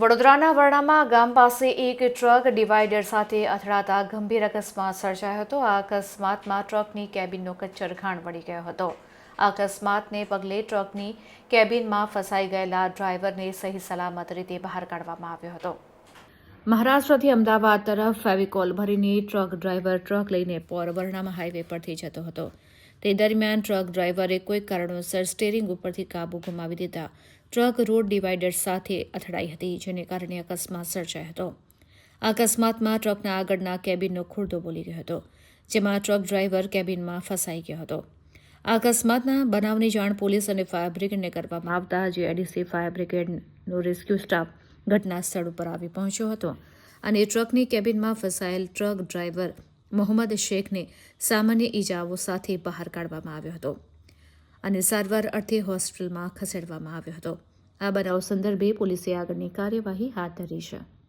વડોદરાના વરણામાં ગામ પાસે એક ટ્રક ડિવાઈડર સાથે અથડાતા ગંભીર અકસ્માત સર્જાયો હતો. આ અકસ્માતમાં ટ્રકની કેબિનનો કચ્છર ખાણ વળી ગયો હતો. આ અકસ્માતને પગલે ટ્રકની કેબિનમાં ફસાઈ ગયેલા ડ્રાઈવરને સહી સલામત રીતે બહાર કાઢવામાં આવ્યો હતો. મહારાષ્ટ્રથી અમદાવાદ તરફ ફેવિકોલ ભરીને ટ્રક ડ્રાઈવર ટ્રક લઈને પોર વરણામા હાઈવે પરથી જતો હતો. તે દરમિયાન ટ્રક ડ્રાઈવરે કોઈ કારણોસર સ્ટેરિંગ ઉપરથી કાબુ ગુમાવી દીધા. ટ્રક રોડ ડિવાઈડર સાથે અથડાઈ હતી, જેને કારણે અકસ્માત સર્જાયો હતો. અકસ્માતમાં ટ્રકના આગળના કેબિનનો ખુરદો બોલી ગયો હતો, જેમાં ટ્રક ડ્રાઈવર કેબિનમાં ફસાઈ ગયો હતો. આ અકસ્માતના બનાવની જાણ પોલીસ અને ફાયર બ્રિગેડને કરવામાં આવતા જીઆઈડીસી ફાયર બ્રિગેડનો રેસ્ક્યુ સ્ટાફ ઘટના સ્થળ ઉપર આવી પહોંચ્યો હતો અને ટ્રકની કેબિનમાં ફસાયેલ ટ્રક ડ્રાઈવર મોહમ્મદ શેખને સામાન્ય ઈજાઓ સાથે બહાર કાઢવામાં આવ્યો હતો અને સારવાર અર્થે હોસ્પિટલમાં ખસેડવામાં આવ્યો હતો. આ બનાવ સંદર્ભે પોલીસે આગળની કાર્યવાહી હાથ ધરી છે.